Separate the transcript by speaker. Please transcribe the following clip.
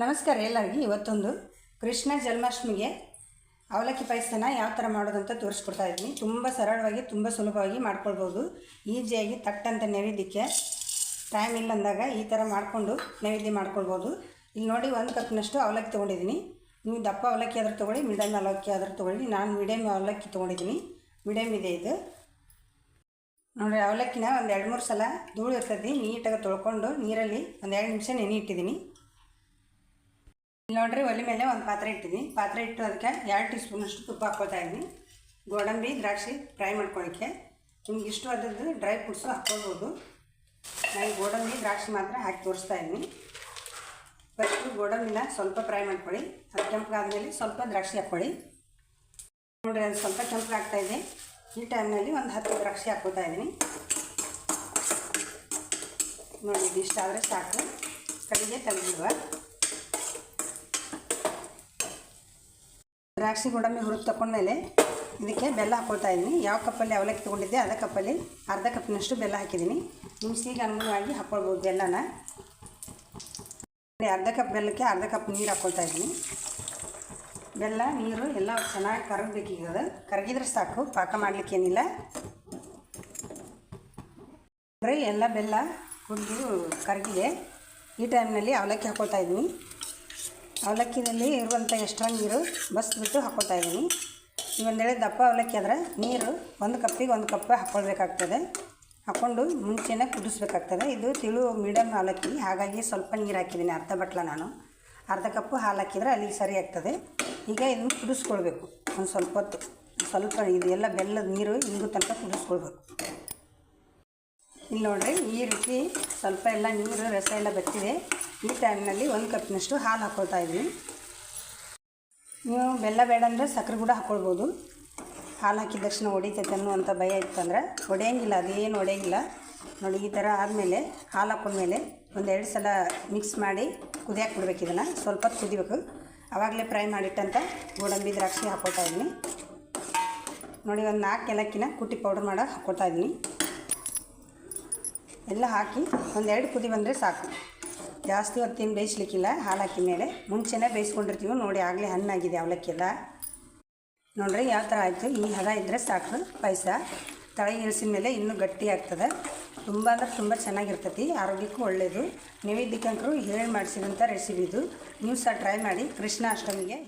Speaker 1: ನಮಸ್ಕಾರ ಎಲ್ಲರಿಗೂ. ಇವತ್ತೊಂದು ಕೃಷ್ಣ ಜನ್ಮಾಷ್ಟಮಿಗೆ ಅವಲಕ್ಕಿ ಪಾಯಸನ ಯಾವ ಥರ ಮಾಡೋದಂತ ತೋರಿಸ್ಕೊಡ್ತಾ ಇದ್ದೀನಿ. ತುಂಬ ಸರಳವಾಗಿ, ತುಂಬ ಸುಲಭವಾಗಿ ಮಾಡ್ಕೊಳ್ಬೋದು. ಈಸಿಯಾಗಿ ತಟ್ಟಂತ ನೈವೇದ್ಯಕ್ಕೆ ಟೈಮ್ ಇಲ್ಲ ಅಂದಾಗ ಈ ಥರ ಮಾಡಿಕೊಂಡು ನೈವೇದ್ಯ ಮಾಡ್ಕೊಳ್ಬೋದು. ಇಲ್ಲಿ ನೋಡಿ ಒಂದು ಕಪ್ನಷ್ಟು ಅವಲಕ್ಕಿ ತೊಗೊಂಡಿದ್ದೀನಿ. ನೀವು ದಪ್ಪ ಅವಲಕ್ಕಿ ಆದರೂ ತೊಗೊಳ್ಳಿ ಮೀಡಿಯಮ್ ಅವಲಕ್ಕಿ ಆದರೂ ತೊಗೊಳ್ಳಿ. ನಾನು ಮೀಡಿಯಮ್ ಅವಲಕ್ಕಿ ತೊಗೊಂಡಿದ್ದೀನಿ. ಮೀಡಿಯಮ್ ಇದೆ ಇದು. ನೋಡಿರಿ, ಅವಲಕ್ಕಿನ ಒಂದು ಎರಡು ಮೂರು ಸಲ ಧೂಳು ಇರ್ತದೆ. ನೀಟಾಗಿ ತೊಳ್ಕೊಂಡು ನೀರಲ್ಲಿ ಒಂದು ಎರಡು ನಿಮಿಷ ನೆನೆ ಇಟ್ಟಿದ್ದೀನಿ. ನೋಡ್ರಿ ಒಲೆ ಮೇಲೆ ಒಂದು ಪಾತ್ರೆ ಇಟ್ಟಿದ್ದೀನಿ. ಪಾತ್ರೆ ಇಟ್ಟು ಅದಕ್ಕೆ ಎರಡು ಟೀ ಸ್ಪೂನಷ್ಟು ತುಪ್ಪ ಹಾಕ್ಕೊಳ್ತಾ ಇದ್ದೀನಿ. ಗೋಡಂಬಿ, ದ್ರಾಕ್ಷಿ ಫ್ರೈ ಮಾಡ್ಕೊಳ್ಳಿಕ್ಕೆ. ನಿಮ್ಗೆ ಇಷ್ಟವಾದದ್ದು ಡ್ರೈ ಫ್ರೂಟ್ಸು ಹಾಕ್ಕೊಳ್ಬೋದು. ನಾನು ಗೋಡಂಬಿ, ದ್ರಾಕ್ಷಿ ಮಾತ್ರ ಹಾಕಿ ತೋರಿಸ್ತಾ ಇದ್ದೀನಿ. ಫಸ್ಟು ಗೋಡಂಬಿನ ಸ್ವಲ್ಪ ಫ್ರೈ ಮಾಡ್ಕೊಳ್ಳಿ. ಅದು ಕೆಂಪಗಾದ್ಮೇಲೆ ಸ್ವಲ್ಪ ದ್ರಾಕ್ಷಿ ಹಾಕ್ಕೊಳ್ಳಿ. ನೋಡಿರಿ, ಅದು ಸ್ವಲ್ಪ ಇದೆ. ಈ ಟೈಮ್ನಲ್ಲಿ ಒಂದು ಹತ್ತು ದ್ರಾಕ್ಷಿ ಹಾಕೋತಾ ಇದ್ದೀನಿ. ನೋಡಿ ಇಷ್ಟ ಆದರೆ ಸಾಕು. ಕಡೆಗೆ ತೆಗೆದಿಡುವ ದ್ರಾಕ್ಷಿ ಗೋಡಂಬಿ ಹುರಿದು ತಗೊಂಡ್ಮೇಲೆ ಇದಕ್ಕೆ ಬೆಲ್ಲ ಹಾಕ್ಕೊಳ್ತಾ ಇದ್ದೀನಿ. ಯಾವ ಕಪ್ಪಲ್ಲಿ ಅವಲಕ್ಕಿ ತೊಗೊಂಡಿದ್ದೆ ಅದೇ ಕಪ್ಪಲ್ಲಿ ಅರ್ಧ ಕಪ್ಪಿನಷ್ಟು ಬೆಲ್ಲ ಹಾಕಿದ್ದೀನಿ. ನಿಮ್ಮ ಸಿಹಿಗೆ ಅನುಗುಣವಾಗಿ ಹಾಕ್ಕೊಳ್ಬೋದು ಬೆಲ್ಲನ. ಅರ್ಧ ಕಪ್ ಬೆಲ್ಲಕ್ಕೆ ಅರ್ಧ ಕಪ್ ನೀರು ಹಾಕ್ಕೊಳ್ತಾ ಇದ್ದೀನಿ. ಬೆಲ್ಲ, ನೀರು ಎಲ್ಲ ಚೆನ್ನಾಗಿ ಕರಗಬೇಕೀಗ ಕರಗಿದ್ರೆ ಸಾಕು, ಪಾಕ ಮಾಡಲಿಕ್ಕೇನಿಲ್ಲ ನೋಡ್ರಿ ಎಲ್ಲ ಬೆಲ್ಲ ಕುಡಿದು ಕರಗಿದೆ. ಈ ಟೈಮ್ನಲ್ಲಿ ಅವಲಕ್ಕಿ ಹಾಕ್ಕೊಳ್ತಾ ಇದ್ದೀನಿ. ಅವಲಕ್ಕಿನಲ್ಲಿ ಇರುವಂಥ ಎಕ್ಸ್ಟ್ರಾ ನೀರು ಬಸ್ಬಿಟ್ಟು ಹಾಕ್ಕೊತಾ ಇದ್ದೀನಿ. ವೇಳೆ ದಪ್ಪ ಅವಲಕ್ಕಿ ಆದರೆ ನೀರು ಒಂದು ಕಪ್ಪಿಗೆ ಒಂದು ಕಪ್ ಹಾಕ್ಕೊಳ್ಬೇಕಾಗ್ತದೆ. ಹಾಕ್ಕೊಂಡು ಮುಂಚೆನೆ ಕುದಿಸ್ಬೇಕಾಗ್ತದೆ. ಇದು ತಿಳು ಮೀಡಿಯಮ್ ಅವಲಕ್ಕಿ, ಹಾಗಾಗಿ ಸ್ವಲ್ಪ ನೀರು ಹಾಕಿದ್ದೀನಿ, ಅರ್ಧ ಬಟ್ಲ ನಾನು. ಅರ್ಧ ಕಪ್ಪು ಹಾಲು ಹಾಕಿದರೆ ಅಲ್ಲಿಗೆ ಸರಿ ಆಗ್ತದೆ. ಈಗ ಇದನ್ನು ಕುದಿಸ್ಕೊಳ್ಬೇಕು, ಒಂದು ಸ್ವಲ್ಪ ಹೊತ್ತು. ಸ್ವಲ್ಪ ಇದು ಎಲ್ಲ ಬೆಲ್ಲದ ನೀರು ಇಂಗು ತನಕ ಕುದಿಸ್ಕೊಳ್ಬೇಕು. ಇಲ್ಲಿ ನೋಡಿರಿ, ಈ ರೀತಿ ಸ್ವಲ್ಪ ಎಲ್ಲ ನೀರು ರಸ ಎಲ್ಲ ಬತ್ತಿದೆ ಈ ಟೈಮ್ನಲ್ಲಿ ಒಂದು ಕಪ್ನಷ್ಟು ಹಾಲು ಹಾಕ್ಕೊಳ್ತಾ ಇದ್ದೀನಿ. ನೀವು ಬೆಲ್ಲ ಬೇಡ ಅಂದರೆ ಸಕ್ಕರೆ ಕೂಡ ಹಾಕ್ಕೊಳ್ಬೋದು ಹಾಲು ಹಾಕಿದ ತಕ್ಷಣ ಹೊಡಿತೈತೆ ಅನ್ನುವಂಥ ಭಯ ಇತ್ತಂದ್ರೆ ಹೊಡೆಯಂಗಿಲ್ಲ, ಅದೇನು ಒಡೆಯಂಗಿಲ್ಲ ನೋಡಿ, ಈ ಥರ ಆದಮೇಲೆ ಹಾಲು ಹಾಕೊಂಡ್ಮೇಲೆ ಒಂದು ಎರಡು ಸಲ ಮಿಕ್ಸ್ ಮಾಡಿ ಕುದಿಯಾಕೆ ಬಿಡ್ಬೇಕು ಇದನ್ನು. ಸ್ವಲ್ಪ ಕುದಿಬೇಕು. ಆವಾಗಲೇ ಫ್ರೈ ಮಾಡಿಟ್ಟಂಥ ಗೋಡಂಬಿ, ದ್ರಾಕ್ಷಿ ಹಾಕ್ಕೊಳ್ತಾ ಇದ್ದೀನಿ. ನೋಡಿ, ಒಂದು ನಾಲ್ಕು ಏಲಕ್ಕಿನ ಕುಟ್ಟಿ ಪೌಡ್ರ್ ಮಾಡಿ ಹಾಕ್ಕೊಳ್ತಾ ಇದ್ದೀನಿ. ಎಲ್ಲ ಹಾಕಿ ಒಂದೆರಡು ಕುದಿ ಬಂದರೆ ಸಾಕು. ಜಾಸ್ತಿ ಹೊತ್ತೇನು ಬೇಯಿಸ್ಲಿಕ್ಕಿಲ್ಲ, ಹಾಲು ಹಾಕಿದ ಮೇಲೆ ಮುಂಚೆನೇ ಬೇಯಿಸ್ಕೊಂಡಿರ್ತೀವಿ. ನೋಡಿ, ಆಗಲೇ ಹಣ್ಣಾಗಿದೆ ಅವಲಕ್ಕಿ ಎಲ್ಲ ನೋಡ್ರಿ, ಯಾವ ಥರ ಆಯಿತು? ಈ ಹದ ಇದ್ದರೆ ಸಾಕು, ಪಾಯಸ. ತಳಗೆ ಇಳಿಸಿದ ಮೇಲೆ ಇನ್ನೂ ಗಟ್ಟಿ ಆಗ್ತದೆ. ತುಂಬ ಅಂದ್ರೆ ತುಂಬ ಚೆನ್ನಾಗಿರ್ತೈತಿ. ಆರೋಗ್ಯಕ್ಕೂ ಒಳ್ಳೆಯದು ನೈವೇದ್ಯಕ್ಕಂಕರು ಹೇಳಿ ಮಾಡಿಸಿದಂಥ ರೆಸಿಪಿ ಇದು. ನೀವು ಸಹ ಟ್ರೈ ಮಾಡಿ. ಕೃಷ್ಣ ಅಷ್ಟಮಿಗೆ